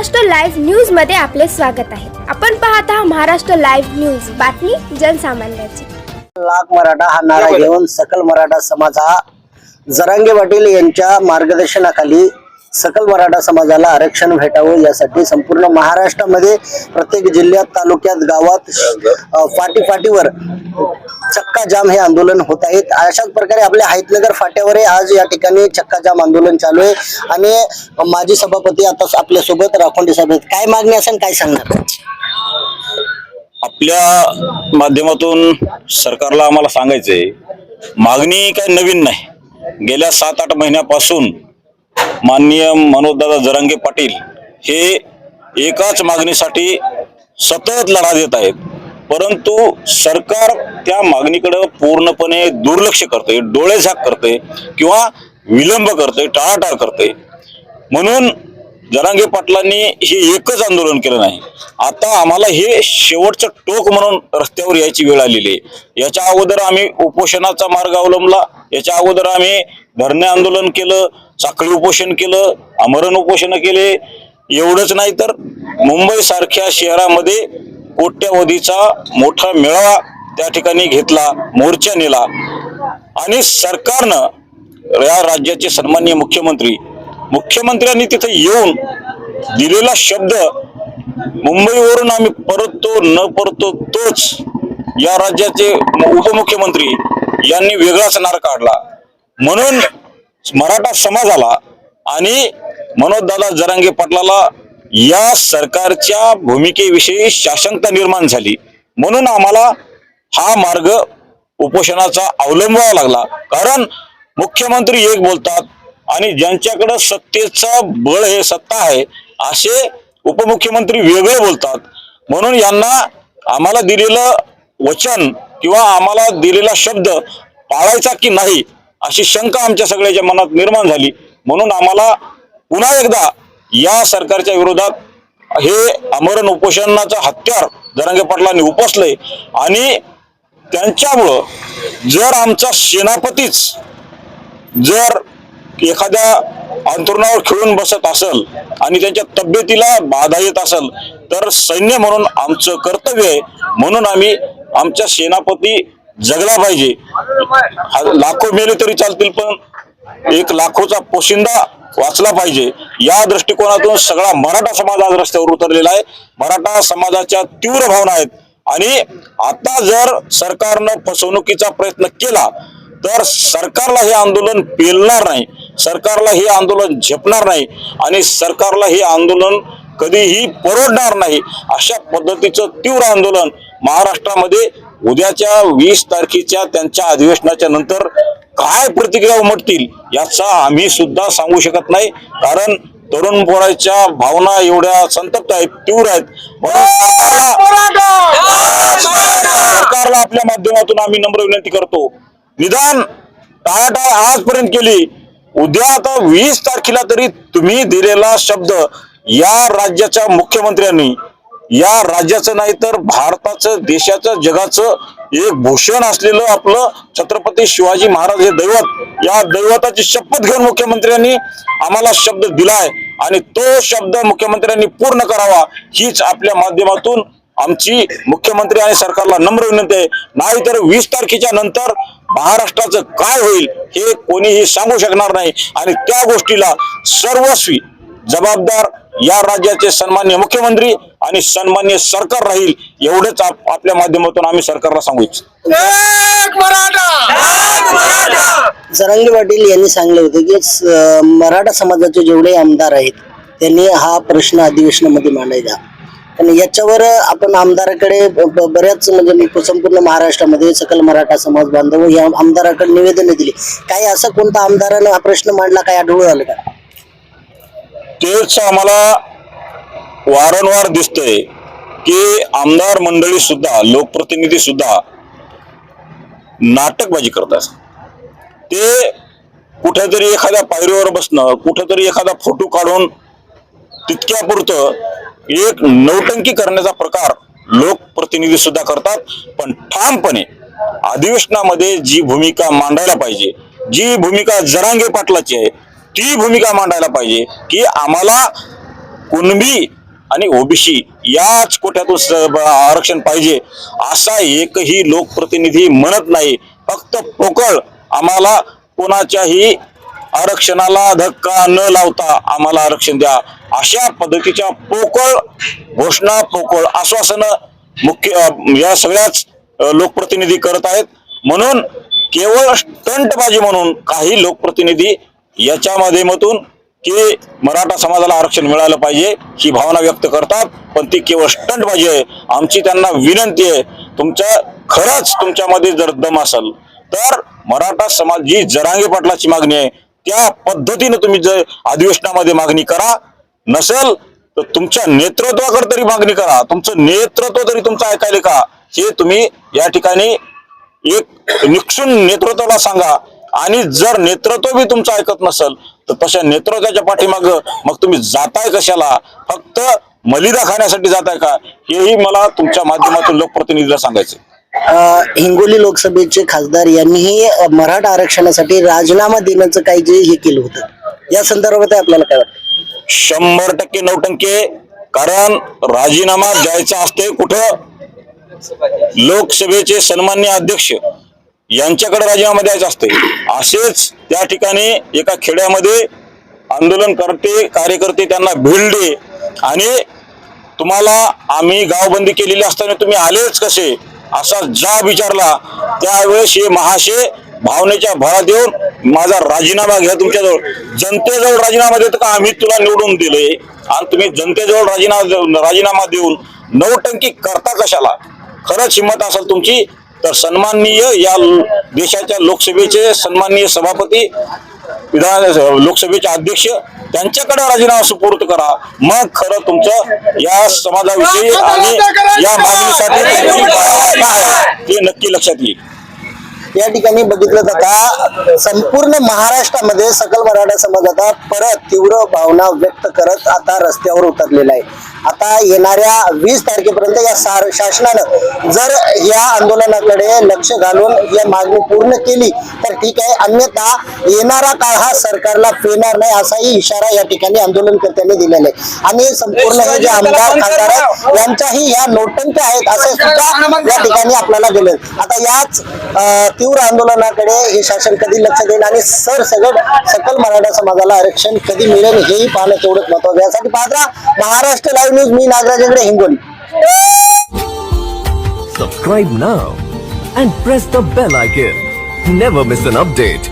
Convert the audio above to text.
Maharashtra live न्यूजमध्ये आपले स्वागत आहे. आपण पाहत आहात महाराष्ट्र लाईव्ह न्यूज. बातमी जनसामान्याची. लाख मराठा हा नारा घेऊन सकल मराठा समाज हा जरांगे पाटील यांच्या मार्गदर्शनाखाली सकल मराठा समाजाला आरक्षण भेटावं यासाठी संपूर्ण महाराष्ट्रामध्ये प्रत्येक जिल्ह्यात तालुक्यात गावात फाटी फाटीवर चक्का जाम हे आंदोलन होत आहेत. अशाच प्रकारे आपल्या हायतनगर फाट्यावर आज या ठिकाणी चक्का जाम आंदोलन चालू आहे. आणि माजी सभापती आता आपल्यासोबत राखोंडे साहेब आहेत. काय मागणी असेल काय सांगणार? आपल्या माध्यमातून सरकारला आम्हाला सांगायचंय मागणी काही नवीन नाही. गेल्या सात आठ महिन्यापासून माननीय मनोजदादा जरांगे पाटील हे एकाच मागणीसाठी सतत लढा देत आहेत. परंतु सरकार त्या मागणीकडे पूर्णपणे दुर्लक्ष करते डोळेझाक करते किंवा विलंब करते टाळाटाळ करते म्हणून जरांगे पाटलांनी हे एकच आंदोलन केलं नाही. आता आम्हाला हे शेवटचं टोक म्हणून रस्त्यावर यायची वेळ आलेली आहे. याच्या अगोदर आम्ही उपोषणाचा मार्ग अवलंबला. याच्या अगोदर आम्ही धरणे आंदोलन केलं साखळी उपोषण केलं आमरण उपोषण केले. एवढंच नाही तर मुंबई सारख्या शहरामध्ये कोट्यावधीचा मोठा मेळावा त्या ठिकाणी घेतला मोर्चा नेला. आणि सरकारनं या राज्याचे सन्माननीय मुख्यमंत्री मुख्यमंत्र्यांनी तिथे येऊन दिलेला शब्द मुंबईवरून आम्ही परततो न परततो तोच या राज्याचे उपमुख्यमंत्री यांनी वेगळाच नार काढला. म्हणून मराठा समाजाला आणि मनोजदादा जरांगे पाटलाला या सरकारच्या भूमिकेविषयी शासनता निर्माण झाली. म्हणून आम्हाला हा मार्ग उपोषणाचा अवलंबावा लागला. कारण मुख्यमंत्री एक बोलतात आणि ज्यांच्याकडं सत्तेचा बळ हे सत्ता आहे असे उपमुख्यमंत्री वेगळे बोलतात. म्हणून यांना आम्हाला दिलेलं वचन किंवा आम्हाला दिलेला शब्द पाळायचा की नाही अशी शंका आमच्या सगळ्याच्या मनात निर्माण झाली. म्हणून आम्हाला पुन्हा एकदा या सरकारच्या विरोधात हे आमरण उपोषणाचं हत्यार जरांगे पाटलांनी उपसले आणि त्यांच्यामुळं जर आमचा सेनापतीच जर एखाद्या अंतरुणावर खेळून बसत असल आणि त्यांच्या तब्येतीला बाधा येत असल तर सैन्य म्हणून आमचं कर्तव्य आहे. म्हणून आम्ही आमच्या सेनापती जगला पाहिजे. लाखो मेले तरी चालतील पण एक लाखोचा पोशिंदा वाचला पाहिजे. या दृष्टिकोनातून सगळा मराठा समाज आज रस्त्यावर उतरलेला आहे. मराठा समाजाच्या तीव्र भावना आहेत. आणि आता जर सरकारनं फसवणुकीचा प्रयत्न केला तर सरकारला हे आंदोलन पेलणार नाही. सरकारला हे आंदोलन झेपणार नाही आणि सरकारला हे आंदोलन कधीही परवडणार नाही अशा पद्धतीचं तीव्र आंदोलन महाराष्ट्रामध्ये उद्याच्या वीस तारखेच्या त्यांच्या अधिवेशनाच्या नंतर काय प्रतिक्रिया उमटतील याचा आम्ही सुद्धा सांगू शकत नाही. कारण तरुण पोराच्या भावना एवढ्या संतप्त आहेत तीव्र आहेत. सरकारला आपल्या माध्यमातून आम्ही नम्र विनंती करतो. निदान टाळाटाळ आजपर्यंत केली. उद्या आता वीस तारखेला तरी तुम्ही दिलेला शब्द या राज्याच्या मुख्यमंत्र्यांनी या राज्याचं नाही तर भारताचं देशाचं जगाचं एक भूषण असलेलं आपलं छत्रपती शिवाजी महाराज हे दैवत या दैवताची शपथ घेऊन मुख्यमंत्र्यांनी आम्हाला शब्द दिलाय आणि तो शब्द मुख्यमंत्र्यांनी पूर्ण करावा हीच आपल्या माध्यमातून आमची मुख्यमंत्री आणि सरकारला नम्र विनंती आहे. नाहीतर वीस तारखेच्या नंतर महाराष्ट्राचं काय होईल हे कोणीही सांगू शकणार नाही. आणि त्या गोष्टीला सर्वस्वी जबाबदार या राज्याचे सन्मान्य मुख्यमंत्री आणि सन्मान्य सरकार राहील एवढंच आप- आपल्या माध्यमातून आम्ही सरकारला सांगू इच्छितो. जरांगे पाटील यांनी सांगितले होते की मराठा समाजाचे जेवढे आमदार आहेत त्यांनी हा प्रश्न अधिवेशनामध्ये मांडायचा. पण याच्यावर आपण आमदाराकडे बऱ्याच म्हणजे संपूर्ण महाराष्ट्रामध्ये सकल मराठा समाज बांधव या आमदाराकडे निवेदन दिली. काही असं कोणता आमदारानं हा प्रश्न मांडला काय आढळून आलं का? तेच आम्हाला वारंवार दिसतंय की आमदार मंडळी सुद्धा लोकप्रतिनिधी सुद्धा नाटकबाजी करतात ते कुठेतरी एखाद्या पायरीवर बसणं कुठेतरी एखादा फोटो काढून तितक्यापुरतं एक नौटंकी करण्याचा प्रकार लोकप्रतिनिधी सुद्धा करतात. पण ठामपणे अधिवेशनामध्ये जी भूमिका मांडायला पाहिजे जी भूमिका जरांगे पाटलाची आहे ती भूमिका मांडायला पाहिजे की आम्हाला कुणबी आणि ओबीसी याच कोट्यातून आरक्षण पाहिजे असा एकही लोकप्रतिनिधी म्हणत नाही. फक्त पोकळ आम्हाला कोणाच्याही आरक्षणाला धक्का न लावता आम्हाला आरक्षण द्या. अशा पद्धतीच्या पोकळ घोषणा पोकळ आश्वासनं मुख्य या सगळ्याच लोकप्रतिनिधी करत आहेत. म्हणून केवळ स्टंटबाजी म्हणून काही लोकप्रतिनिधी याच्या माध्यमातून की मराठा समाजाला आरक्षण मिळालं पाहिजे ही भावना व्यक्त करतात. पण ती केवळ स्टंटबाजी आहे. आमची त्यांना विनंती आहे तुमच्या खरंच तुमच्यामध्ये जर दम असेल तर मराठा समाज जी जरांगे पाटलाची मागणी आहे. त्या पद्धतीने तुम्ही जर अधिवेशनामध्ये मागणी करा नसेल तर तुमच्या नेतृत्वाकडे तरी मागणी करा. तुमचं नेतृत्व तरी तुमचं ऐकायला का? हे तुम्ही या ठिकाणी एक निक्षून नेतृत्वाला सांगा. आणि जर नेतृत्व बी तुमचं ऐकत नसेल तर तशा नेतृत्वाच्या पाठीमाग मग तुम्ही जाताय कशाला? फक्त मलिदा खाण्यासाठी जाताय का? हेही मला तुमच्या माध्यमातून लोकप्रतिनिधीला सांगायचं हिंगोली लोकसभेचे खासदार यांनीही मराठा आरक्षणासाठी राजीनामा देण्याचं काही जे हे केलं होतं या संदर्भात आपल्याला काय वाटतं? शंभर टक्के नौटंके कारण राजीनामा द्यायचा असते कुठं? लोकसभेचे सन्मान्य अध्यक्ष यांच्याकडे राजीनामा द्यायचा असते असेच त्या ठिकाणी एका खेड्यामध्ये आंदोलन करते कार्यकर्ते त्यांना भिडले आणि तुम्हाला आम्ही गावबंदी केलेली असताना तुम्ही आलेच कसे? असा जाब विचारला त्यावेळेस हे महाशे भावनेच्या भरात येऊन माझा राजीनामा घ्या तुमच्याजवळ. जनतेजवळ राजीनामा देतो का? आम्ही तुला निवडून दिले आणि तुम्ही जनतेजवळ राजीनामा राजीनामा देऊन नवटंकी करता कशाला? खरंच हिंमत असेल तुमची तर सन्माननीय या देशाच्या लोकसभेचे सन्माननीय सभापती विधान लोकसभेचे अध्यक्ष त्यांच्याकडे राजीनामा सुपूर्द करा. मग खरं तुमचं या समाजाविषयी आणि या मागणीसाठी ते नक्की लक्षात येईल. या ठिकाणी बघितलं जाता संपूर्ण महाराष्ट्रामध्ये सकल मराठा समाज आता परत तीव्र भावना व्यक्त करत आता रस्त्यावर उतरलेला आहे. आता येणाऱ्या वीस तारखेपर्यंत या शासनानं जर या आंदोलनाकडे लक्ष घालून या मागणी पूर्ण केली तर ठीक आहे. अन्यथा येणारा काळ हा सरकारला फेणार नाही असाही इशारा या ठिकाणी आंदोलनकर्त्यांनी दिलेला आहे. आणि संपूर्ण हे जे आमदार खासदार आहेत यांच्याही या नोटंक्या आहेत असे सुद्धा या ठिकाणी आपल्याला दिले आता याच तीव्र तीव्र आंदोलनाकडे हे शासन कधी लक्ष देईल आणि सर सगळ सकल मराठा समाजाला आरक्षण कधी मिळेल हेही पाहणं तेवढंच महत्वाचं यासाठी पाहत राहा Maharashtra live news me Nagraj Hingoli. Subscribe now and press the bell icon never miss an update